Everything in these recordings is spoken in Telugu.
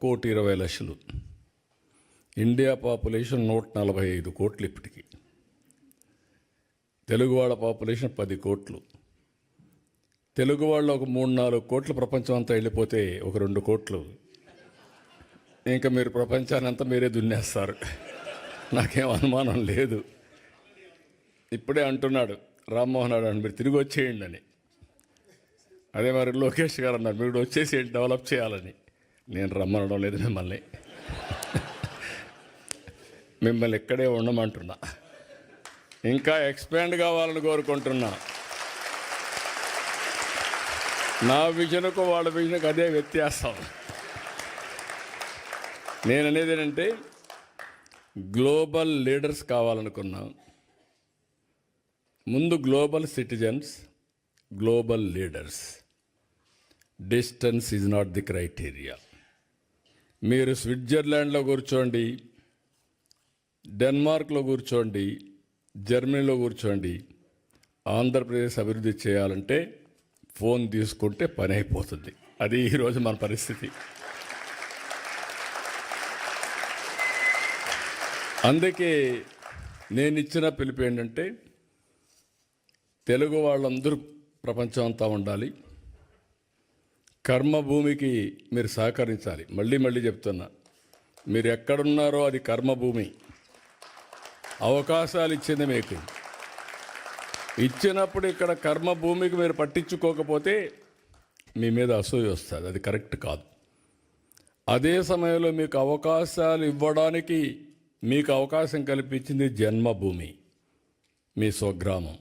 కోటి ఇరవై లక్షలు. ఇండియా పాపులేషన్ నూట నలభై ఐదు కోట్లు ఇప్పటికి. తెలుగు వాళ్ళ పాపులేషన్ పది కోట్లు. తెలుగు వాళ్ళు ఒక మూడు నాలుగు కోట్లు ప్రపంచం అంతా వెళ్ళిపోతే ఒక రెండు కోట్లు. ఇంకా మీరు ప్రపంచాన్ని అంతా మీరే దున్నేస్తారు. నాకేం అనుమానం లేదు. ఇప్పుడే అంటున్నాడు రామ్మోహన్ రావు అని మీరు తిరిగి వచ్చేయండి అని. అదే మరి లోకేష్ గారు అన్నారు మీరు వచ్చేసి డెవలప్ చేయాలని. నేను రమ్మనడం లేదు మిమ్మల్ని. మిమ్మల్ని ఇక్కడే ఉండమంటున్నా. ఇంకా ఎక్స్పాండ్ కావాలని కోరుకుంటున్నా. నా విజన్కు వాళ్ళ విజన్కు అదే వ్యత్యాసం. నేను అనేది ఏంటంటే గ్లోబల్ లీడర్స్ కావాలనుకున్నా. ముందు global citizens global leaders distance is not the criteria మీరు స్విట్జర్లాండ్లో కూర్చోండి డెన్మార్క్లో కూర్చోండి జర్మనీలో కూర్చోండి ఆంధ్రప్రదేశ్ అభివృద్ధి చేయాలంటే ఫోన్ తీసుకుంటే పని అయిపోతుంది. అది ఈరోజు మన పరిస్థితి. అందుకే నేను ఇచ్చిన పిలుపు ఏంటంటే తెలుగు వాళ్ళందరూ ప్రపంచం అంతా ఉండాలి. కర్మభూమికి మీరు సహకరించాలి. మళ్ళీ మళ్ళీ చెప్తున్నా. మీరు ఎక్కడున్నారో అది కర్మభూమి అవకాశాలు ఇచ్చింది మీకు. ఇచ్చినప్పుడు ఇక్కడ కర్మభూమికి మీరు పట్టించుకోకపోతే మీ మీద అసూయ వస్తుంది. అది కరెక్ట్ కాదు. అదే సమయంలో మీకు అవకాశాలు ఇవ్వడానికి మీకు అవకాశం కల్పించింది జన్మభూమి మీ స్వగ్రామం.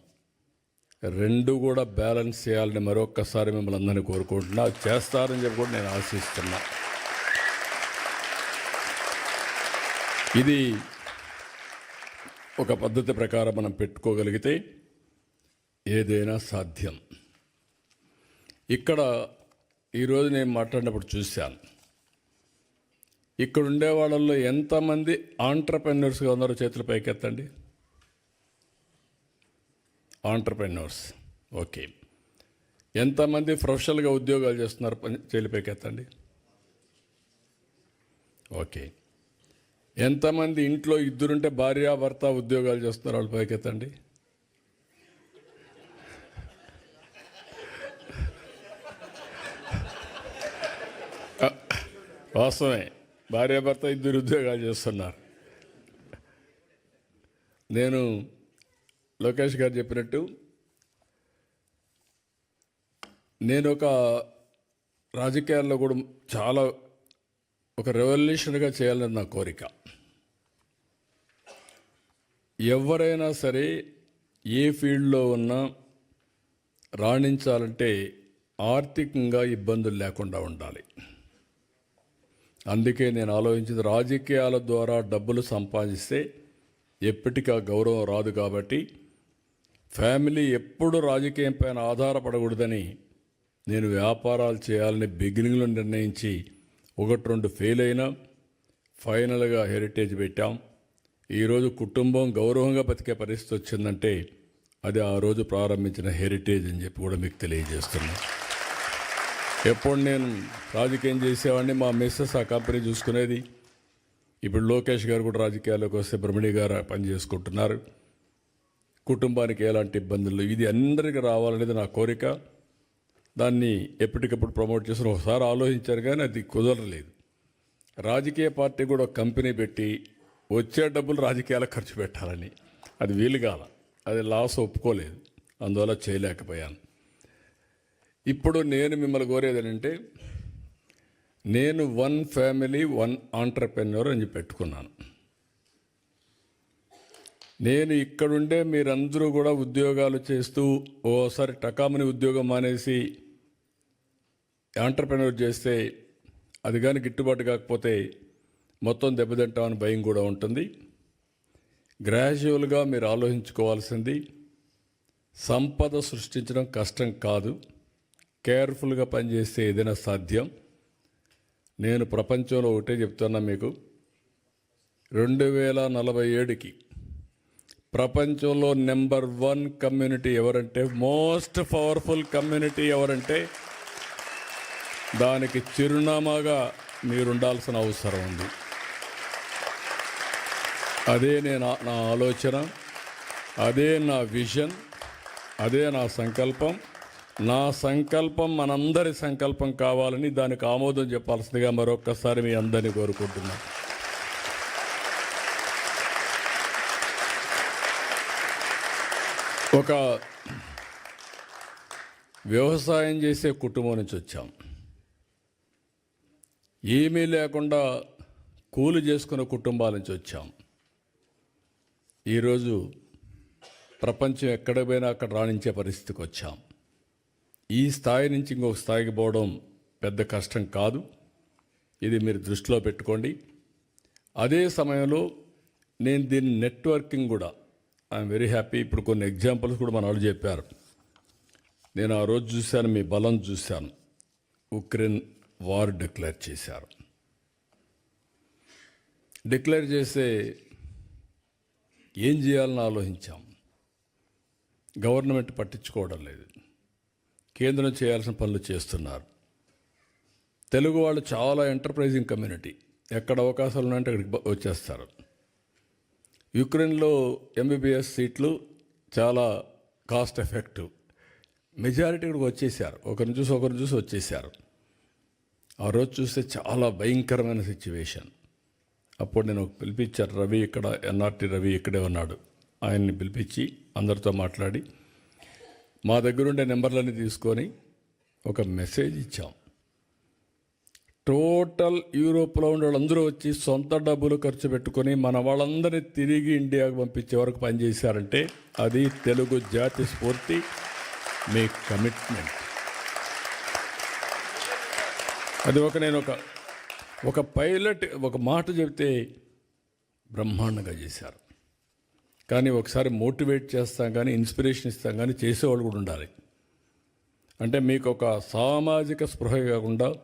రెండు కూడా బ్యాలెన్స్ చేయాలని మరొక్కసారి మిమ్మల్ని అందరినీ కోరుకుంటున్నా. చేస్తారని చెప్పి కూడా నేను ఆశిస్తున్నా. ఇది ఒక పద్ధతి ప్రకారం మనం పెట్టుకోగలిగితే ఏదైనా సాధ్యం. ఇక్కడ ఈరోజు నేను మాట్లాడినప్పుడు చూశాను. ఇక్కడ ఉండే వాళ్ళల్లో ఎంతమంది ఆంటర్ప్రెన్యూర్స్గా ఉన్నారో చేతులు పైకెత్తండి. ఆంటర్ప్రెన్యూర్స్ ఓకే ఎంతమంది ప్రొఫెషనల్గా ఉద్యోగాలు చేస్తున్నారు? చేలిపోయికెత్తండి ఓకే ఎంతమంది ఇంట్లో ఇద్దరుంటే భార్య భర్త ఉద్యోగాలు చేస్తున్నారు? వాళ్ళు పైకెత్తండి వాస్తవమే. భార్యాభర్త ఇద్దరు ఉద్యోగాలు చేస్తున్నారు. నేను లోకేష్ గారు చెప్పినట్టు నేను ఒక రాజకీయాల్లో కూడా చాలా ఒక రెవల్యూషన్గా చేయాలని నా కోరిక. ఎవరైనా సరే ఏ ఫీల్డ్లో ఉన్నా రాణించాలంటే ఆర్థికంగా ఇబ్బందులు లేకుండా ఉండాలి. అందుకే నేను ఆలోచించింది రాజకీయాల ద్వారా డబ్బులు సంపాదిస్తే ఎప్పటికీ ఆ గౌరవం రాదు కాబట్టి ఫ్యామిలీ ఎప్పుడు రాజకీయం పైన ఆధారపడకూడదని నేను వ్యాపారాలు చేయాలని బిగినింగ్లో నిర్ణయించి ఒకటి రెండు ఫెయిల్ అయినా ఫైనల్గా హెరిటేజ్ పెట్టాం. ఈరోజు కుటుంబం గౌరవంగా బతికే పరిస్థితి వచ్చిందంటే అది ఆ రోజు ప్రారంభించిన హెరిటేజ్ అని చెప్పి కూడా మీకు తెలియజేస్తున్నాను ఎప్పుడు నేను రాజకీయం చేసేవాడిని మా మిస్సెస్ ఆ కంపెనీ చూసుకునేది. ఇప్పుడు లోకేష్ గారు కూడా రాజకీయాల్లోకి వస్తే బ్రహ్మణి గారు పని చేసుకుంటున్నారు. కుటుంబానికి ఎలాంటి ఇబ్బందులు? ఇది అందరికీ రావాలనేది నా కోరిక. దాన్ని ఎప్పటికప్పుడు ప్రమోట్ చేసిన ఒకసారి ఆలోచించారు కానీ అది కుదరలేదు. రాజకీయ పార్టీ కూడా ఒక కంపెనీ పెట్టి వచ్చే డబ్బులు రాజకీయాలకు ఖర్చు పెట్టాలని. అది వీలు కాల. అది లాస్ ఒప్పుకోలేదు. అందువల్ల చేయలేకపోయాను. ఇప్పుడు నేను మిమ్మల్ని కోరేది ఏంటంటే నేను వన్ ఫ్యామిలీ వన్ ఆంటర్ప్రెన్యూర్ అని పెట్టుకున్నాను. నేను ఇక్కడుండే మీరందరూ కూడా ఉద్యోగాలు చేస్తూ ఓసారి టకామని ఉద్యోగం మానేసి ఆంటర్ప్రెన్యూర్ చేస్తే అది కానీ గిట్టుబాటు కాకపోతే మొత్తం దెబ్బతింటామని భయం కూడా ఉంటుంది. గ్రాడ్యువల్గా మీరు ఆలోచించుకోవాల్సింది సంపద సృష్టించడం కష్టం కాదు. కేర్ఫుల్గా పనిచేస్తే ఏదైనా సాధ్యం. నేను ప్రపంచంలో ఒకటే చెప్తున్నా మీకు రెండు వేల నలభై ఏడుకి ప్రపంచంలో నెంబర్ వన్ కమ్యూనిటీ ఎవరంటే మోస్ట్ పవర్ఫుల్ కమ్యూనిటీ ఎవరంటే దానికి చిరునామాగా మీరుండాల్సిన అవసరం ఉంది. అదే నేను నా ఆలోచన అదే నా విజన్ అదే నా సంకల్పం. నా సంకల్పం మనందరి సంకల్పం కావాలని దానికి ఆమోదం చెప్పాల్సిందిగా మరొక్కసారి మీ అందరినీ కోరుకుంటున్నాను. ఒక వ్యవసాయం చేసే కుటుంబం నుంచి వచ్చాం. ఏమీ లేకుండా కూలి చేసుకున్న కుటుంబాల నుంచి వచ్చాం. ఈరోజు ప్రపంచం ఎక్కడ పోయినా అక్కడ రాణించే పరిస్థితికి వచ్చాం. ఈ స్థాయి నుంచి ఇంకొక స్థాయికి పోవడం పెద్ద కష్టం కాదు. ఇది మీరు దృష్టిలో పెట్టుకోండి. అదే సమయంలో నేను దీని నెట్వర్కింగ్ కూడా ఐఎమ్ వెరీ హ్యాపీ ఇప్పుడు కొన్ని ఎగ్జాంపుల్స్ కూడా మన వాళ్ళు చెప్పారు. నేను ఆ రోజు చూశాను మీ బలం చూశాను. ఉక్రెయిన్ వార్ డిక్లేర్ చేశారు. డిక్లేర్ చేస్తే ఏం చేయాలని ఆలోచించాం? గవర్నమెంట్ పట్టించుకోవడం లేదు. కేంద్రం చేయాల్సిన పనులు చేస్తున్నారు. తెలుగు వాళ్ళు చాలా ఎంటర్ప్రైజింగ్ కమ్యూనిటీ ఎక్కడ అవకాశాలు ఉన్నాయంటే అక్కడికి వచ్చేస్తారు. యుక్రెయిన్లో ఎంబీబీఎస్ సీట్లు చాలా కాస్ట్ ఎఫెక్టివ్ మెజారిటీ కూడా వచ్చేసారు. ఒకరిని చూసి ఒకరిని చూసి వచ్చేసారు. ఆ రోజు చూస్తే చాలా భయంకరమైన సిచ్యువేషన్ అప్పుడు నేను పిలిపించాను రవి ఇక్కడ ఎన్ఆర్టీ రవి ఇక్కడే ఉన్నాడు. ఆయన్ని పిలిపించి అందరితో మాట్లాడి మా దగ్గరుండే నెంబర్లన్నీ తీసుకొని ఒక మెసేజ్ ఇచ్చాం. టోటల్ యూరోప్లో ఉండే వాళ్ళందరూ వచ్చి సొంత డబ్బులు ఖర్చు పెట్టుకొని మన వాళ్ళందరినీ తిరిగి ఇండియాకు పంపించే వరకు పనిచేశారంటే అది తెలుగు జాతి స్ఫూర్తి మీ కమిట్మెంట్. అది ఒక నేను ఒక ఒక పైలట్ ఒక మాట చెబితే బ్రహ్మాండంగా చేశారు. కానీ ఒకసారి మోటివేట్ చేస్తాం కానీ ఇన్స్పిరేషన్ ఇస్తాం కానీ చేసేవాళ్ళు కూడా ఉండాలి. అంటే మీకు ఒక సామాజిక స్పృహ కాకుండా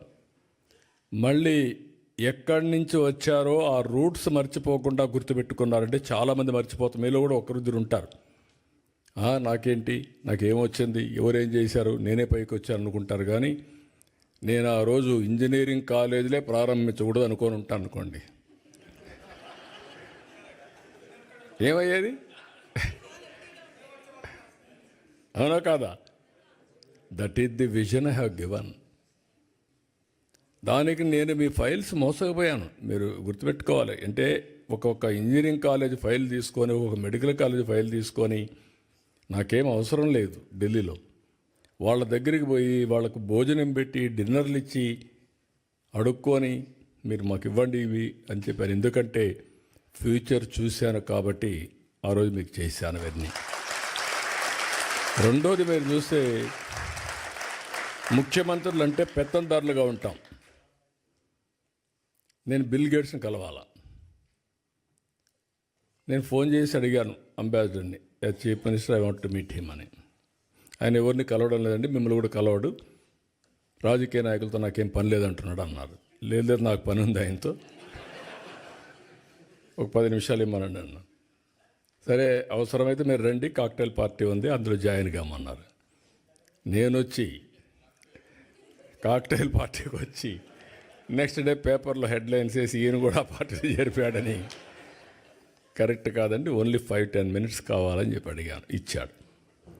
మళ్ళీ ఎక్కడి నుంచి వచ్చారో ఆ రూట్స్ మర్చిపోకుండా గుర్తుపెట్టుకున్నారంటే చాలామంది మర్చిపోతాం మీలో కూడా ఒకరిద్దరు ఉంటారు. "ఆ, నాకేంటి? నాకేమొచ్చింది? ఎవరేం చేశారు? నేనే పైకి వచ్చాను అనుకుంటారు కానీ నేను ఆ రోజు ఇంజనీరింగ్ కాలేజీలే ప్రారంభించకూడదు అనుకొని ఉంటాను అనుకోండి. ఏమయ్యేది? అవునా కాదా? That is the vision I have given దానికి నేను మీ ఫైల్స్ మోసకపోయాను మీరు గుర్తుపెట్టుకోవాలి. అంటే ఒక్కొక్క ఇంజనీరింగ్ కాలేజ్ ఫైల్ తీసుకొని ఒక మెడికల్ కాలేజ్ ఫైల్ తీసుకొని నాకేం అవసరం లేదు ఢిల్లీలో. వాళ్ళ దగ్గరికి పోయి వాళ్ళకు భోజనం పెట్టి డిన్నర్లు ఇచ్చి అడుక్కొని మీరు మాకు ఇవ్వండి ఇవి అని చెప్పారు. ఎందుకంటే ఫ్యూచర్ చూశాను కాబట్టి ఆ రోజు మీకు చేశాను అవన్నీ రెండోది మీరు చూస్తే ముఖ్యమంత్రులు అంటే పెత్తందారులుగా ఉంటాం. నేను బిల్ గేట్స్ని కలవాలా? నేను ఫోన్ చేసి అడిగాను అంబాసిడర్ని chief minister I want to meet him అని. ఆయన ఎవరిని కలవడం లేదండి మిమ్మల్ని కూడా కలవడు. రాజకీయ నాయకులతో నాకేం పని లేదంటున్నాడు అన్నారు. లేదు లేదు నాకు పని ఉంది ఆయనతో. ఒక పది నిమిషాలు ఇమ్మనండి అన్న. సరే అవసరమైతే మీరు రండి కాక్టైల్ పార్టీ ఉంది అందులో జాయిన్ కామన్నారు. నేను వచ్చి కాక్టైల్ పార్టీకి వచ్చి నెక్స్ట్ డే పేపర్లో హెడ్లైన్స్ వేసి ఈయన కూడా పార్టీలో చేరిపోయాడని. కరెక్ట్ కాదండి ఓన్లీ ఫైవ్ టెన్ మినిట్స్ కావాలని చెప్పి అడిగాను ఇచ్చాడు.